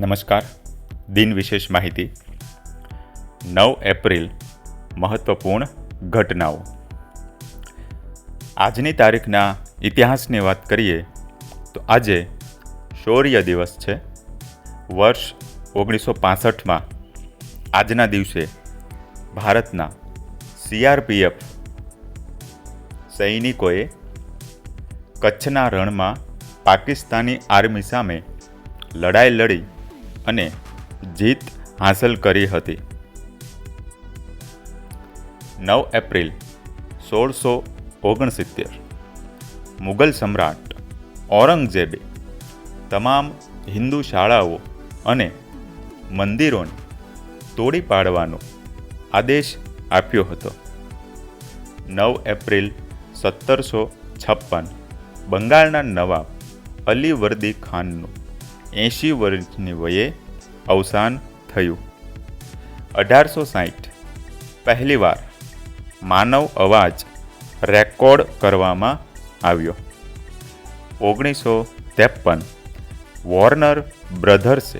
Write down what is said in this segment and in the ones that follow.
નમસ્કાર. દિન વિશેષ માહિતી. નવ એપ્રિલ, મહત્વપૂર્ણ ઘટનાઓ. આજની તારીખના ઇતિહાસની વાત કરીએ, તો આજે શૌર્ય દિવસ છે. વર્ષ ઓગણીસો પાસઠમાં આજના દિવસે ભારતના સીઆરપીએફ સૈનિકોએ કચ્છના રણમાં પાકિસ્તાની આર્મી સામે લડાઈ લડી અને જીત હાંસલ કરી હતી. નવ એપ્રિલ સોળસો ઓગણસિત્તેર, મુગલ સમ્રાટ ઔરંગઝેબે તમામ હિન્દુ શાળાઓ અને મંદિરોને તોડી પાડવાનો આદેશ આપ્યો હતો. નવ એપ્રિલ સત્તરસો છપ્પન, બંગાળના નવાબ અલી વર્દી ખાનનું એંશી વર્ષની વયે અવસાન થયું. અઢારસો સાહીઠ પહેલીવાર માનવ અવાજ રેકોર્ડ કરવામાં આવ્યો. ઓગણીસો ત્રેપન, વોર્નર બ્રધર્સે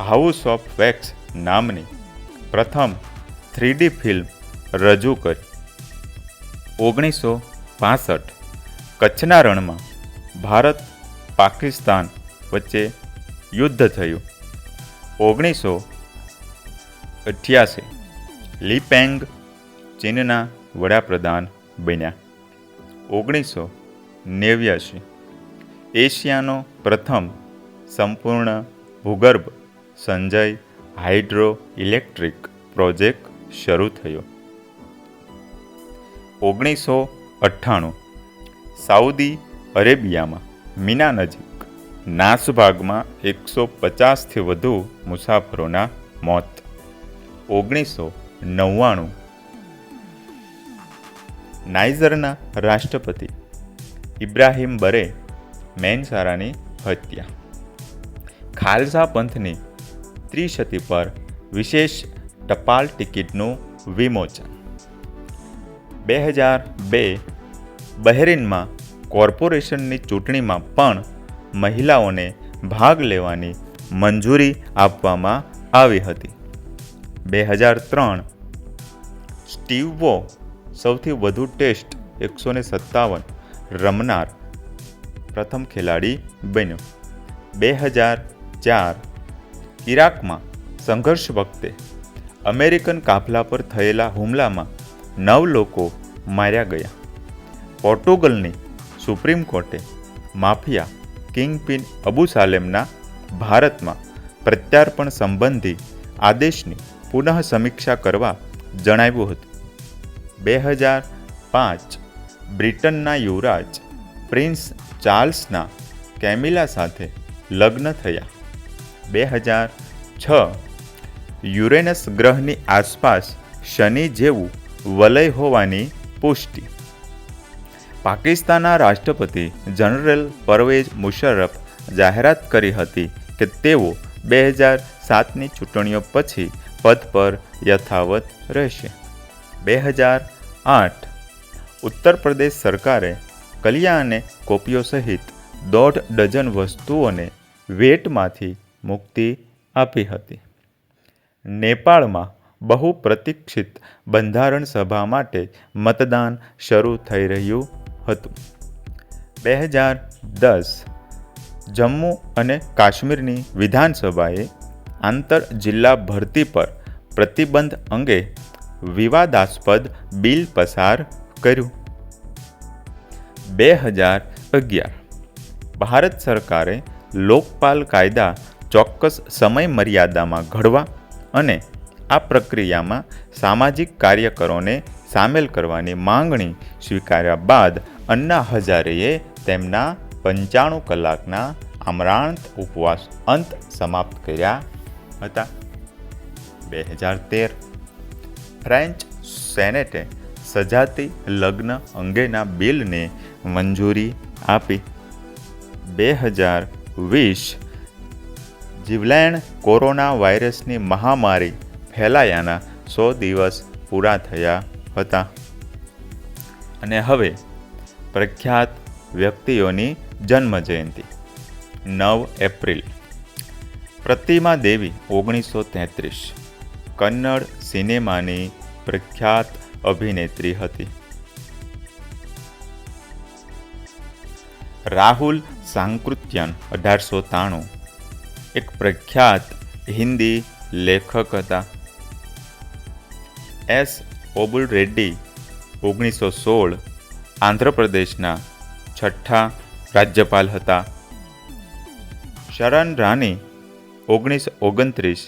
હાઉસ ઓફ વેક્સ નામની પ્રથમ થ્રીડી ફિલ્મ રજૂ કરી. ઓગણીસો પાસઠ, કચ્છના રણમાં ભારત પાકિસ્તાન વચ્ચે યુદ્ધ થયું. ઓગણીસો અઠ્યાસી. લીપેંગ ચીનના વડાપ્રધાન બન્યા. ઓગણીસો નેવ્યાસી એશિયાનો પ્રથમ સંપૂર્ણ ભૂગર્ભ સંજય હાઇડ્રો ઇલેક્ટ્રિક પ્રોજેક્ટ શરૂ થયો. ઓગણીસો અઠ્ઠાણું. સાઉદી અરેબિયામાં મીના નજીક નાસભાગમાં એકસો પચાસથી વધુ મુસાફરોના મોત. ઓગણીસો નવ્વાણું. નાઇઝરના રાષ્ટ્રપતિ ઇબ્રાહિમ બરે મેનસારાની હત્યા. ખાલસા પંથની ત્રિશતી પર વિશેષ ટપાલ ટિકિટનું વિમોચન. બે હજાર બે બહેરીનમાં કોર્પોરેશનની ચૂંટણીમાં પણ મહિલાઓને ભાગ લેવાની મંજૂરી આપવામાં આવી હતી. બે હજાર ત્રણ સ્ટીવો સૌથી વધુ ટેસ્ટ એકસો ને સત્તાવન રમનાર પ્રથમ ખેલાડી બન્યો. બે હજાર ચાર ઇરાકમાં સંઘર્ષ વખતે અમેરિકન કાફલા પર થયેલા હુમલામાં નવ લોકો માર્યા ગયા. પોર્ટુગલની સુપ્રીમ કોર્ટે માફિયા કિંગપિન અબુ સાલેમના ભારતમાં પ્રત્યાર્પણ સંબંધી આદેશની પુનઃ સમીક્ષા કરવા જણાવ્યું હતું. બે હજાર પાંચ બ્રિટનના યુવરાજ પ્રિન્સ ચાર્લ્સના કેમિલા સાથે લગ્ન થયા. બે હજાર છ યુરેનસ ગ્રહની આસપાસ શનિ જેવું વલય હોવાની પુષ્ટિ. પાકિસ્તાનના રાષ્ટ્રપતિ જનરલ પરવેઝ મુશર્રફ જાહેરાત કરી હતી કે તેઓ બે હજાર સાતની ચૂંટણીઓ પછી પદ પર યથાવત રહેશે. બે હજાર આઠ ઉત્તર પ્રદેશ સરકારે કલિયા અને કોપીઓ સહિત દોઢ ડઝન વસ્તુઓને વેટમાંથી મુક્તિ આપી હતી. નેપાળમાં બહુ પ્રતીક્ષિત બંધારણ સભા માટે મતદાન શરૂ થઈ રહ્યું હતું. બે હજાર દસ જમ્મુ અને કાશ્મીરની વિધાનસભાએ આંતર જિલ્લા ભરતી પર પ્રતિબંધ અંગે વિવાદાસ્પદ બિલ પસાર કર્યું. બે હજાર અગિયાર ભારત સરકારે લોકપાલ કાયદા ચોક્કસ સમય મર્યાદામાં ઘડવા અને આ પ્રક્રિયામાં સામાજિક કાર્યકરોને સામેલ કરવાની માંગણી સ્વીકાર્યા બાદ અન્ના હજારેએ તેમના પંચાણું કલાકના આમરાંત ઉપવાસ અંત સમાપ્ત કર્યા હતા. બે હજાર તેર ફ્રેન્ચ સેનેટે સજાતી લગ્ન અંગેના બિલને મંજૂરી આપી. બે હજાર વીસ જીવલેણ કોરોના વાયરસની મહામારી ફેલાયાના સો દિવસ પૂરા થયા હતા. અને હવે પ્રખ્યાત વ્યક્તિઓની જન્મ જયંતિ નવ એપ્રિલ. પ્રતિમા દેવી ઓગણીસો તેત્રીસ. કન્નડ સિનેમાની પ્રખ્યાત અભિનેત્રી હતી. રાહુલ સાંકૃત્યન અઢારસો ત્રાણું. એક પ્રખ્યાત હિન્દી લેખક હતા. એસ. ઓબુલ રેડ્ડી ઓગણીસો સોળ આંધ્રપ્રદેશના છઠ્ઠા રાજ્યપાલ હતા. શરણ રાની ઓગણીસો ઓગણત્રીસ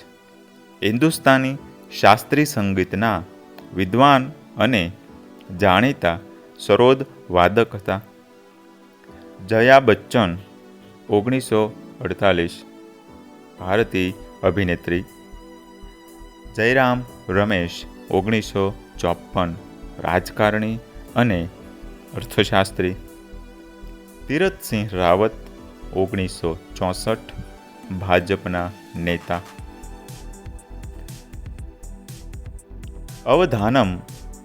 હિન્દુસ્તાની શાસ્ત્રીય સંગીતના વિદ્વાન અને જાણીતા સરોદ વાદક હતા. જયા બચ્ચન ઓગણીસો અડતાલીસ ભારતીય અભિનેત્રી. જયરામ રમેશ ઓગણીસો ચોપન રાજકારણી અને અર્થશાસ્ત્રી તીરથસિંહ રાવત, ઓગણીસો ચોસઠ, ભાજપના નેતા. અવધાનમ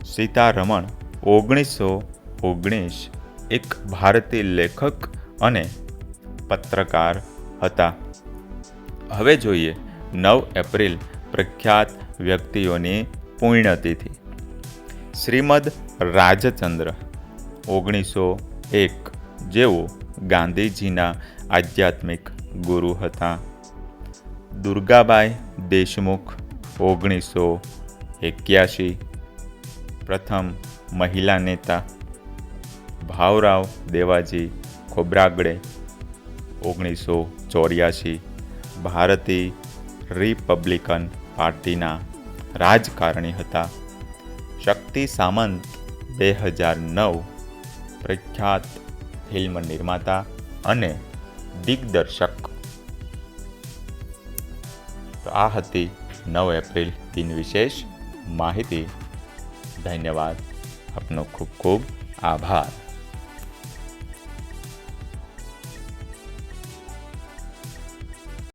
સીતારમણ, ઓગણીસો ઓગણીસ, એક ભારતીય લેખક અને પત્રકાર હતા. હવે જોઈએ, નવ એપ્રિલ પ્રખ્યાત વ્યક્તિઓની પુણ્યતિથિ. શ્રીમદ રાજચંદ્ર ઓગણીસો એક, જેઓ ગાંધીજીના આધ્યાત્મિક ગુરુ હતા. દુર્ગાબાઈ દેશમુખ, ઓગણીસો એક્યાસી પ્રથમ મહિલા નેતા, ભાવરાવ દેવાજી ખોબ્રાગડે, ઓગણીસો ચોર્યાસી ભારતીય રિપબ્લિકન પાર્ટીના રાજકારણી હતા. શક્તિ સામંત, બે હજાર નવ. પ્રખ્યાત ફિલ્મ નિર્માતા અને દિગ્દર્શક. તો આ હતી નવ એપ્રિલ દિન વિશેષ માહિતી. ધન્યવાદ. આપનો ખૂબ ખૂબ આભાર.